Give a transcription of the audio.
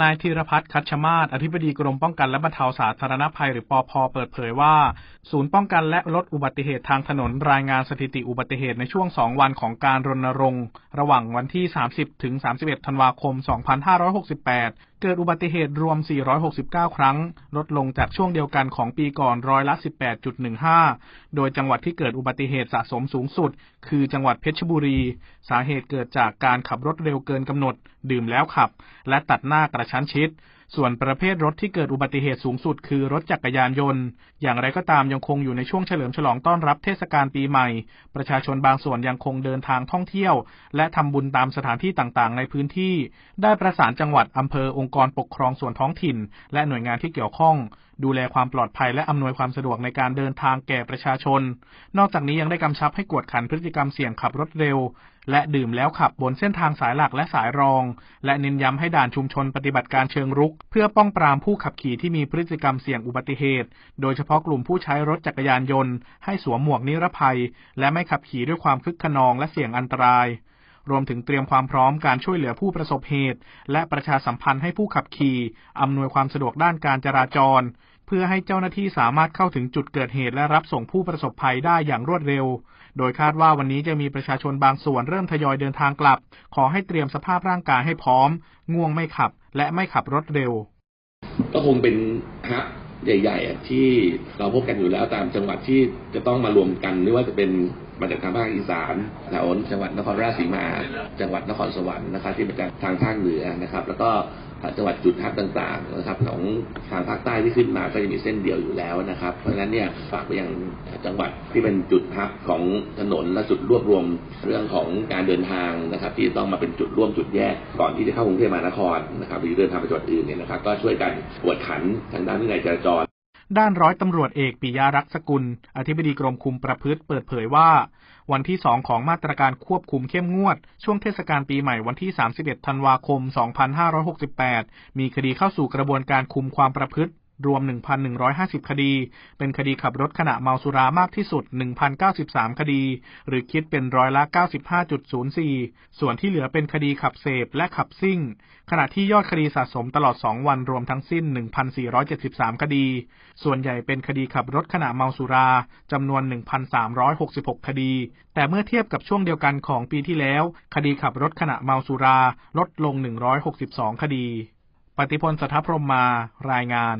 นายธีรพัฒน์คัชมาศอธิบดีกรมป้องกันและบรรเทาสาธารณภัยหรือปอพเปิดเผยว่า ศูนย์ป้องกันและลดอุบัติเหตุทางถนนรายงานสถิติอุบัติเหตุในช่วง 2 วันของการรณรงค์ ระหว่างวันที่ 30 ถึง 31 ธันวาคม 2568 เกิดอุบัติเหตุรวม 469 ครั้ง ลดลงจากช่วงเดียวกันของปีก่อนร้อยละ 18.15 โดยจังหวัดที่เกิดอุบัติเหตุสะสมสูงสุด คือจังหวัดเพชรบุรี สาเหตุเกิดจากการขับรถเร็วเกินกำหนด ดื่มแล้วขับ และตัดหน้ากระชั้นชิด ส่วนประเภทรถที่เกิดอุบัติเหตุสูงสุดคือรถจักรยานยนต์ อย่างไรก็ตามยังคงอยู่ในช่วงเฉลิมฉลองต้อนรับเทศกาลปีใหม่ ประชาชนบางส่วนยังคงเดินทางท่องเที่ยว และทำบุญตามสถานที่ต่างๆ ในพื้นที่ ได้ประสานจังหวัดอำเภอองค์กรปกครองส่วนท้องถิ่น และหน่วยงานที่เกี่ยวข้อง ดูแลความปลอดภัยและอำนวยความสะดวกในการเดินทางแก่ประชาชน นอกจากนี้ยังได้กำชับให้กวดขันพฤติกรรมเสี่ยงขับรถเร็ว และดื่มแล้วขับบนเส้นทางสายหลักและสายรอง และเน้นย้ำให้ด่านชุมชนปฏิบัติการเชิงรุกเพื่อป้องปรามผู้ขับขี่ที่มีพฤติกรรมเสี่ยงอุบัติเหตุ โดยเฉพาะกลุ่มผู้ใช้รถจักรยานยนต์ ให้สวมหมวกนิรภัย และไม่ขับขี่ด้วยความคึกขนองและเสี่ยงอันตราย รวมถึงเตรียมความพร้อมการช่วยเหลือผู้ประสบเหตุ และประชาสัมพันธ์ให้ผู้ขับขี่อำนวยความสะดวกด้านการจราจร เพื่อให้เจ้าหน้าที่สามารถเข้าถึงจุดเกิดเหตุและรับส่งผู้ประสบภัยได้อย่างรวดเร็วโดยคาดว่าวันนี้จะมีประชาชนบางส่วนเริ่มทยอยเดินทางกลับ ขอให้เตรียมสภาพร่างกายให้พร้อม ง่วงไม่ขับ และไม่ขับรถเร็ว ก็คงเป็นฮับใหญ่ๆอะที่เราพบกันอยู่แล้วตามจังหวัดที่จะต้องมารวมกันไม่ว่าจะเป็น มาจากทางภาคอีสานแถวจังหวัดนครราชสีมา จังหวัดนครสวรรค์นะครับที่มาจากทางภาคเหนือนะครับ แล้วก็จังหวัดจุดฮับต่างๆนะครับของทางภาคใต้ที่ขึ้นมาก็จะมีเส้นเดียวอยู่แล้วนะครับ เพราะฉะนั้นเนี่ยฝากไปยังจังหวัดที่เป็นจุดฮับของถนนและจุดรวบรวมเรื่องของการเดินทางนะครับ ที่ต้องมาเป็นจุดร่วมจุดแยกก่อนที่จะเข้ากรุงเทพมหานครนะครับหรือเดินทางไปจังหวัดอื่นเนี่ยนะครับ ก็ช่วยกันกวดขันทางด้านวินัยจราจร ด้านร้อยตำรวจเอกปิยารักษกุล อธิบดีกรมคุมประพฤติเปิดเผยว่า วันที่ 2 ของมาตรการควบคุมเข้มงวด ช่วงเทศกาลปีใหม่วันที่ 31 ธันวาคม 2568 มีคดีเข้าสู่กระบวนการคุมความประพฤติ รวม 1,150 คดี เป็นคดีขับรถขณะเมาสุรามากที่สุด 1,093 คดี หรือคิดเป็นร้อยละ 95.04 ส่วนที่เหลือเป็นคดีขับเสพและขับซิ่ง ขณะที่ยอดคดีสะสมตลอด 2 วันรวมทั้งสิ้น 1,473 คดี ส่วนใหญ่เป็นคดีขับรถขณะเมาสุราจำนวน 1,366 คดี แต่เมื่อเทียบกับช่วงเดียวกันของปีที่แล้ว คดีขับรถขณะเมาสุราลดลง 162 คดี ปฏิพลสัทธพรมมารายงาน